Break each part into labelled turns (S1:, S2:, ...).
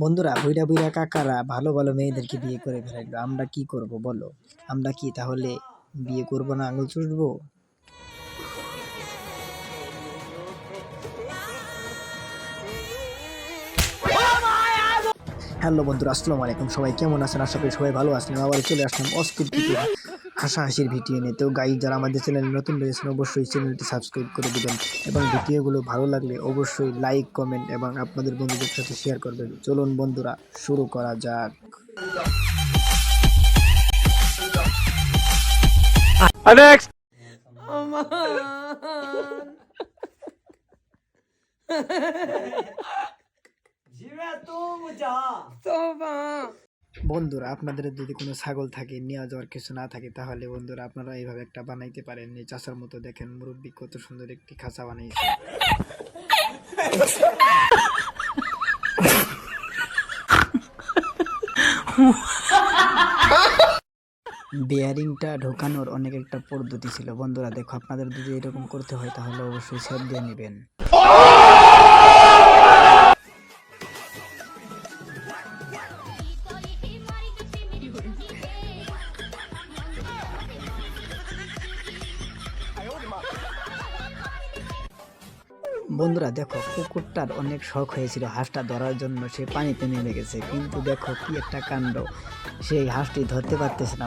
S1: বন্ধুরা বুইরা বুইরা কাকারা ভালো ভালো মেয়েদেরকে বিয়ে করে ফেলাইলো। আমরা কি করব বলো? আমরা কি তাহলে বিয়ে করব না আঙুল চুষবো? হ্যালো বন্ধুরা, আসসালামু আলাইকুম। সবাই কেমন আছেন? আশা করি সবাই ভালো আছেন। আবার চলে আসলাম অস্থির হাসাহাসির ভিডিও নিয়ে। তো গাই যারা আমাদের চ্যানেলে নতুন রয়েছেন অবশ্যই চ্যানেলটি সাবস্ক্রাইব করে দিবেন এবং ভিডিওগুলো ভালো লাগলে অবশ্যই লাইক কমেন্ট এবং আপনাদের বন্ধুদের সাথে শেয়ার করবেন। চলুন বন্ধুরা শুরু করা যাক। বন্ধুরা, আপনাদের যদি কোনো ছাগল থাকে, নিয়ে যাওয়ার কিছু না থাকে, তাহলে বন্ধুরা আপনারা এইভাবে একটা বানাইতে পারেন। চাষার মতো দেখেন, মুরব্বী কত সুন্দর একটি খাঁচা বানিয়েছে বেয়ারিংটা ঢোকানোর অনেক একটা পদ্ধতি ছিল। বন্ধুরা, দেখো, আপনাদের যদি এরকম করতে হয়, তাহলে অবশ্যই সেট দিয়ে নেবেন। বন্ধুরা, দেখো, কুকুরটার অনেক শখ হয়েছিল হাঁসটা ধরার জন্য। সে পানিতে নেমে গেছে। কিন্তু দেখো কি একটা কাণ্ড। সেই হাঁসটি ধরতে পারতেছে না।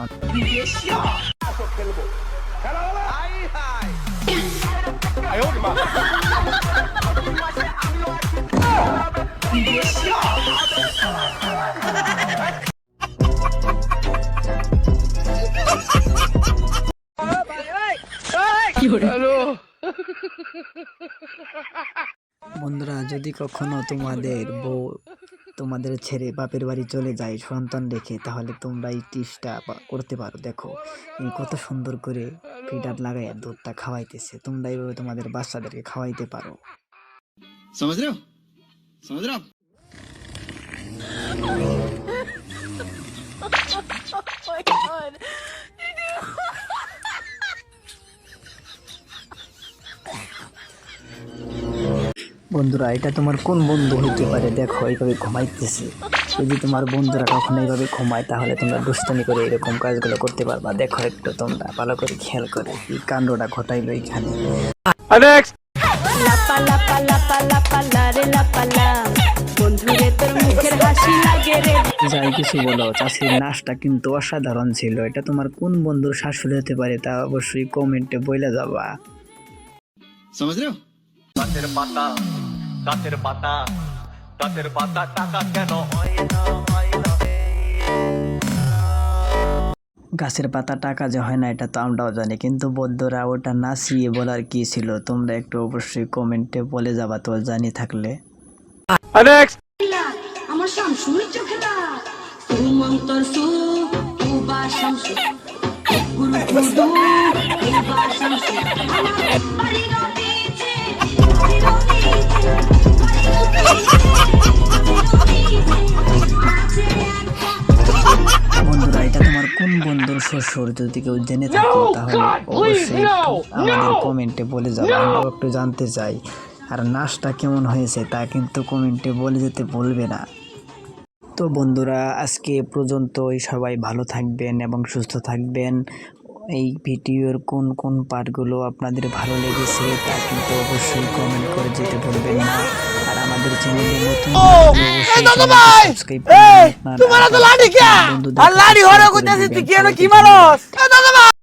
S1: বন্ধুরা যদি কখনো তোমাদের বউ তোমাদের ছেড়ে বাপের বাড়ি চলে যায় সন্তান রেখে তাহলে তোমরা এই টিপসটা করতে পারো। দেখো কত সুন্দর করে ফিডার লাগাইয়া দুধটা খাওয়াইতেছে। তোমরা এইভাবে তোমাদের বাচ্চাদেরকে খাওয়াইতে পারো।
S2: সমাজ oh
S1: বন্ধুরা এটা তোমার কোন বন্ধু হইতে পারে? দেখো এইভাবে ঘুমাইতেছে। যদি তোমার বন্ধুরা কখনো এইভাবে ঘুমায় তাহলে তোমরা দুস্তানি করে এরকম কাজগুলো করতে পারবা। দেখো একটু তোমরা ভালো করে খেয়াল করে এই কাণ্ডটা ঘটাইলো
S3: এইখানে
S1: যাই কিছু বলো চাষির নাচটা কিন্তু অসাধারণ ছিল। এটা তোমার কোন বন্ধুর শাশুড়ি হতে পারে তা অবশ্যই কমেন্টে বইলে যাবা।
S4: সমুদ্র পাতা। গাছের পাতা গাছের পাতা টাকা কেন হয় না হয় না
S1: গাছের পাতা টাকা যে হয় না এটা তো আমরাও জানি। কিন্তু বৌদ্ধরা ওটা নাচিয়ে বলার কি ছিল? তোমরা একটু অবশ্যই কমেন্টে বলে যাবা তো জানি থাকলে।
S3: আমার শামসুর চোখেরা তুমন্তর সু শামসু গুরু গুরু শামসু
S1: শ্বশুর যদি কেউ জেনে থাকে তাহলে অবশ্যই আমাদের কমেন্টে বলে যাব আমরাও একটু জানতে চাই আর নাচটা কেমন হয়েছে তা কিন্তু কমেন্টে বলে যেতে বলবে না। তো বন্ধুরা আজকে পর্যন্তই। সবাই ভালো থাকবেন এবং সুস্থ থাকবেন। এই ভিডিওর কোন কোন পার্টগুলো আপনাদের ভালো লেগেছে তা কিন্তু অবশ্যই কমেন্ট করে যেতে ভুলবেন না। আর আমাদের চ্যানেলে নতুন সাবস্ক্রাইব করবেন আপনার বন্ধুদের কাছে share করে দিবেন।